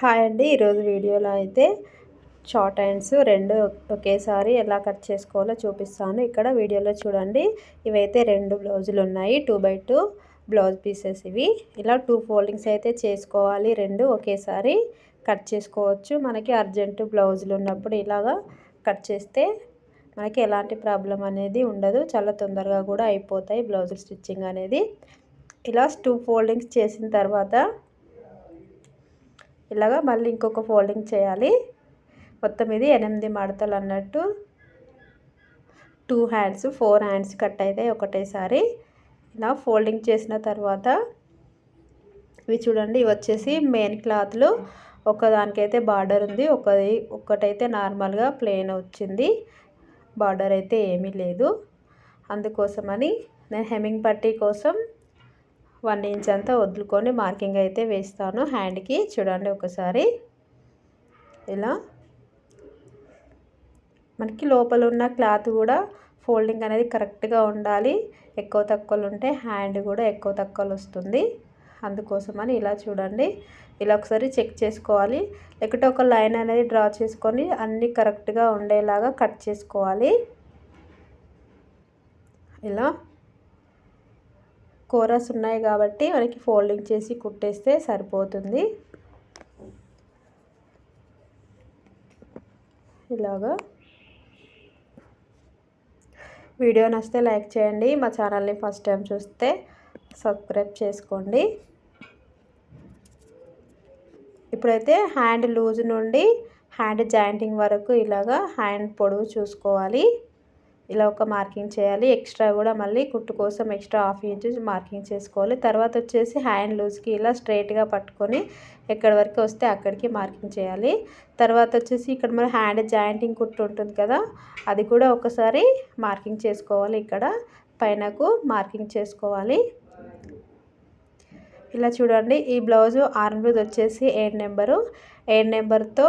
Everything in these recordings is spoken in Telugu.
హాయ్ అండి. ఈరోజు వీడియోలో అయితే షార్ట్ హ్యాండ్స్ రెండు ఒకేసారి ఎలా కట్ చేసుకోవాలో చూపిస్తాను. ఇక్కడ వీడియోలో చూడండి. ఇవైతే రెండు బ్లౌజులు ఉన్నాయి. Two by two blouse pieces ఇవి. ఇలా టూ ఫోల్డింగ్స్ అయితే చేసుకోవాలి. రెండు ఒకేసారి కట్ చేసుకోవచ్చు. మనకి అర్జెంటు బ్లౌజులు ఉన్నప్పుడు ఇలాగా కట్ చేస్తే మనకి ఎలాంటి ప్రాబ్లం అనేది ఉండదు. చాలా తొందరగా కూడా అయిపోతాయి బ్లౌజులు స్టిచ్చింగ్ అనేది. ఇలా టూ ఫోల్డింగ్స్ చేసిన తర్వాత ఇలాగా మళ్ళీ ఇంకొక ఫోల్డింగ్ చేయాలి. మొత్తం ఇది ఎనిమిది మడతలు అన్నట్టు. Two hands four hands cut అయితే ఒకటేసారి. ఇలా ఫోల్డింగ్ చేసిన తర్వాత ఇవి చూడండి ఇవి వచ్చేసి మెయిన్ క్లాత్లు ఒకదానికైతే బార్డర్ ఉంది ఒకది ఒకటైతే నార్మల్గా ప్లెయిన్ వచ్చింది. బార్డర్ అయితే ఏమీ లేదు. అందుకోసమని నేను హెమ్మింగ్ పట్టీ కోసం వన్ ఇంచ్ అంతా వదులుకొని మార్కింగ్ అయితే వేస్తాను. హ్యాండ్కి చూడండి ఒకసారి. ఇలా. మనకి లోపల ఉన్న క్లాత్ కూడా ఫోల్డింగ్ అనేది కరెక్ట్గా ఉండాలి. ఎక్కువ తక్కువలు ఉంటే హ్యాండ్ కూడా ఎక్కువ తక్కువలు వస్తుంది. అందుకోసమని ఇలా చూడండి. ఇలా ఒకసారి చెక్ చేసుకోవాలి. లేకపోతే ఒక లైన్ అనేది డ్రా చేసుకొని అన్నీ కరెక్ట్గా ఉండేలాగా కట్ చేసుకోవాలి. ఇలా. కోరస్ ఉన్నాయి కాబట్టి మనకి ఫోల్డింగ్ చేసి కుట్టేస్తే సరిపోతుంది. ఇలాగా. వీడియో నచ్చితే లైక్ చేయండి. మా ఛానల్ని ఫస్ట్ టైం చూస్తే సబ్స్క్రైబ్ చేసుకోండి. ఇప్పుడైతే హ్యాండ్ లూజ్ నుండి హ్యాండ్ జాయింటింగ్ వరకు ఇలాగా హ్యాండ్ పొడవు చూసుకోవాలి. ఇలా ఒక మార్కింగ్ చేయాలి. ఎక్స్ట్రా కూడా మళ్ళీ కుట్టు కోసం ఎక్స్ట్రా హాఫ్ ఇంచెస్ మార్కింగ్ చేసుకోవాలి. తర్వాత వచ్చేసి హ్యాండ్ లూజ్కి ఇలా స్ట్రైట్గా పట్టుకొని ఎక్కడి వరకు వస్తే అక్కడికి మార్కింగ్ చేయాలి. తర్వాత వచ్చేసి ఇక్కడ మన హ్యాండ్ జాయింటింగ్ కుట్టు ఉంటుంది కదా అది కూడా ఒకసారి మార్కింగ్ చేసుకోవాలి ఇక్కడ. పైనకు మార్కింగ్ చేసుకోవాలి. ఇలా చూడండి ఈ బ్లౌజు ఆర్మ్ లూజ్ వచ్చేసి ఎయిట్ నెంబరు. ఏడ్ నెంబర్తో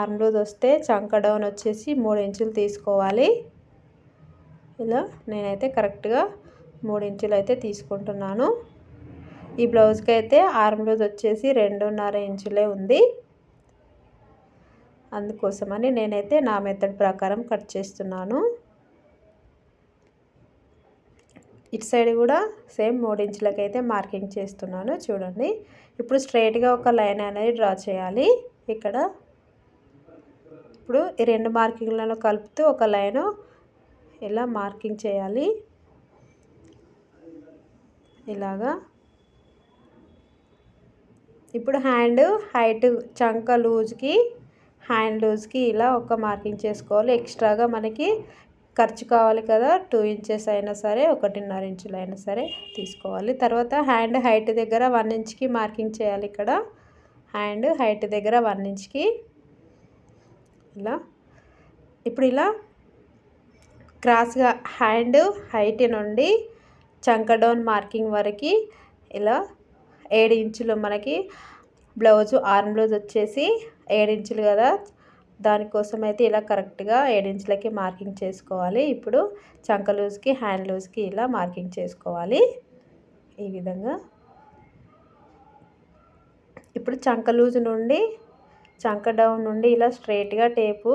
ఆర్మ్ లూజ్ వస్తే చంక డౌన్ వచ్చేసి మూడు ఇంచులు తీసుకోవాలి. ఇలా నేనైతే కరెక్ట్గా మూడు ఇంచులు అయితే తీసుకుంటున్నాను. ఈ బ్లౌజ్కి అయితే ఆర్మ్ బ్లౌజ్ వచ్చేసి రెండున్నర ఇంచులే ఉంది. అందుకోసమని నేనైతే నా మెథడ్ ప్రకారం కట్ చేస్తున్నాను. ఇటు సైడ్ కూడా సేమ్ మూడు అయితే మార్కింగ్ చేస్తున్నాను. చూడండి. ఇప్పుడు స్ట్రైట్గా ఒక లైన్ అనేది డ్రా చేయాలి. ఇక్కడ ఇప్పుడు ఈ రెండు మార్కింగ్లను కలుపుతూ ఒక లైను ఎలా మార్కింగ్ చేయాలి? ఇలాగా. ఇప్పుడు హ్యాండ్ హైట్ చంక లూజ్కి హ్యాండ్ లూజ్కి ఇలా ఒక మార్కింగ్ చేసుకోవాలి. ఎక్స్ట్రాగా మనకి ఖర్చు కావాలి కదా. టూ ఇంచెస్ అయినా సరే ఒకటిన్నర ఇంచులు అయినా సరే తీసుకోవాలి. తర్వాత హ్యాండ్ హైట్ దగ్గర వన్ ఇంచ్కి మార్కింగ్ చేయాలి ఇక్కడ. హ్యాండ్ హైట్ దగ్గర వన్ ఇంచ్కి. ఇలా. ఇప్పుడు ఇలా క్రాస్గా హ్యాండ్ హైట్ నుండి చంకడౌన్ మార్కింగ్ వరకు ఇలా ఏడు ఇంచులు మనకి బ్లౌజు ఆర్మ్ బ్లౌజ్ వచ్చేసి ఏడు ఇంచులు కదా. దానికోసం అయితే ఇలా కరెక్ట్గా ఇంచులకి మార్కింగ్ చేసుకోవాలి. ఇప్పుడు చంక లూజ్కి హ్యాండ్ లూజ్కి ఇలా మార్కింగ్ చేసుకోవాలి. ఈ విధంగా. ఇప్పుడు చంక లూజ్ నుండి చంక డౌన్ నుండి ఇలా స్ట్రైట్గా టేపు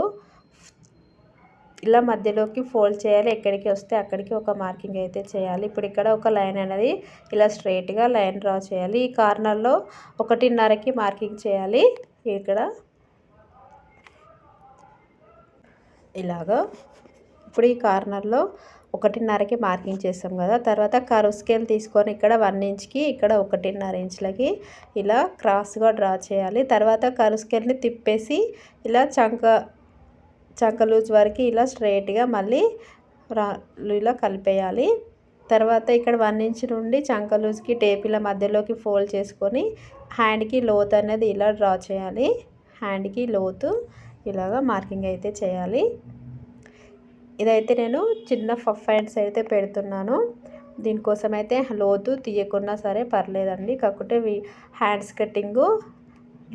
ఇలా మధ్యలోకి ఫోల్డ్ చేయాలి. ఎక్కడికి వస్తే అక్కడికి ఒక మార్కింగ్ అయితే చేయాలి. ఇప్పుడు ఇక్కడ ఒక లైన్ అనేది ఇలా స్ట్రైట్గా లైన్ డ్రా చేయాలి. ఈ కార్నర్లో ఒకటిన్నరకి మార్కింగ్ చేయాలి. ఇక్కడ ఇలాగా. ఇప్పుడు ఈ కార్నర్లో ఒకటిన్నరకి మార్కింగ్ చేస్తాం కదా. తర్వాత కరువు స్కేల్ తీసుకొని ఇక్కడ వన్ ఇంచ్కి ఇక్కడ ఒకటిన్నర ఇంచ్లకి ఇలా క్రాస్గా డ్రా చేయాలి. తర్వాత కరువు స్కేల్ని తిప్పేసి ఇలా చంక చక్క లూజ్ వరకు ఇలా స్ట్రైట్గా మళ్ళీ రా ఇలా కలిపేయాలి. తర్వాత ఇక్కడ వన్ ఇంచ్ నుండి చంక లూజ్కి టేపీల మధ్యలోకి ఫోల్డ్ చేసుకొని హ్యాండ్కి లోత్ అనేది ఇలా డ్రా చేయాలి. హ్యాండ్కి లోతు ఇలాగా మార్కింగ్ అయితే చేయాలి. ఇదైతే నేను చిన్న ఫఫ్ హ్యాండ్స్ అయితే పెడుతున్నాను. దీనికోసం అయితే లోతు తీయకున్నా సరే పర్లేదండి. కాకపోతే హ్యాండ్స్ కటింగు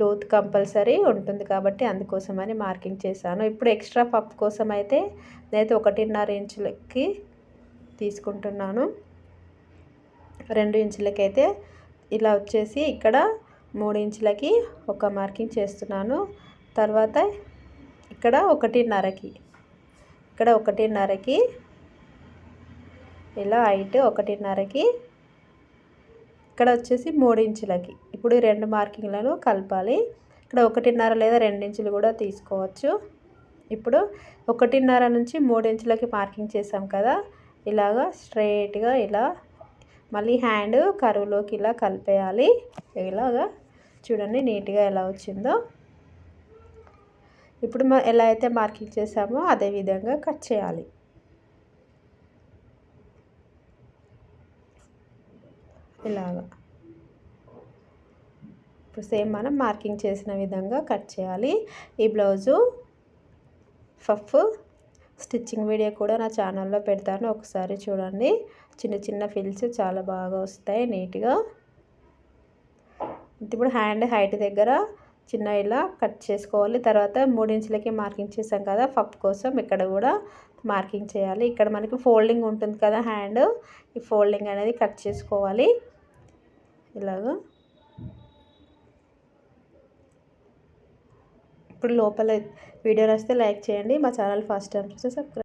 లోత్ కంపల్సరీ ఉంటుంది కాబట్టి అందుకోసమని మార్కింగ్ చేశాను. ఇప్పుడు ఎక్స్ట్రా పప్పు కోసం అయితే నేనైతే ఒకటిన్నర ఇంచులకి తీసుకుంటున్నాను. రెండు ఇంచులకైతే ఇలా వచ్చేసి ఇక్కడ మూడు ఇంచులకి ఒక మార్కింగ్ చేస్తున్నాను. తర్వాత ఇక్కడ ఒకటిన్నరకి ఇక్కడ ఒకటిన్నరకి ఇలా హైట్ ఒకటిన్నరకి ఇక్కడ వచ్చేసి మూడు ఇంచులకి. ఇప్పుడు ఈ రెండు మార్కింగ్లను కలపాలి. ఇక్కడ ఒకటిన్నర లేదా రెండించులు కూడా తీసుకోవచ్చు. ఇప్పుడు ఒకటిన్నర నుంచి మూడు ఇంచులకి మార్కింగ్ చేసాం కదా ఇలాగా స్ట్రైట్గా ఇలా మళ్ళీ హ్యాండ్ కరువులోకి ఇలా కలిపేయాలి. ఇలాగా చూడండి నీట్గా ఎలా వచ్చిందో. ఇప్పుడు ఎలా అయితే మార్కింగ్ చేసామో అదే విధంగా కట్ చేయాలి. ఇలాగా. ఇప్పుడు సేమ్ మనం మార్కింగ్ చేసిన విధంగా కట్ చేయాలి. ఈ బ్లౌజు ఫఫ్. స్టిచ్చింగ్ వీడియో కూడా నా ఛానల్లో పెడతాను. ఒకసారి చూడండి. చిన్న చిన్న ఫిల్స్ చాలా బాగా వస్తాయి నీట్గా. ఇప్పుడు హ్యాండ్ హైట్ దగ్గర చిన్న ఇలా కట్ చేసుకోవాలి. తర్వాత మూడించులకి మార్కింగ్ చేసాం కదా పప్ కోసం ఇక్కడ కూడా మార్కింగ్ చేయాలి. ఇక్కడ మనకి ఫోల్డింగ్ ఉంటుంది కదా హ్యాండ్. ఈ ఫోల్డింగ్ అనేది కట్ చేసుకోవాలి. ఇలాగా. ఇప్పుడు లోపల వీడియో వస్తే లైక్ చేయండి. మా ఛానల్ ఫస్ట్ టైం చూస్తే సబ్స్క్రైబ్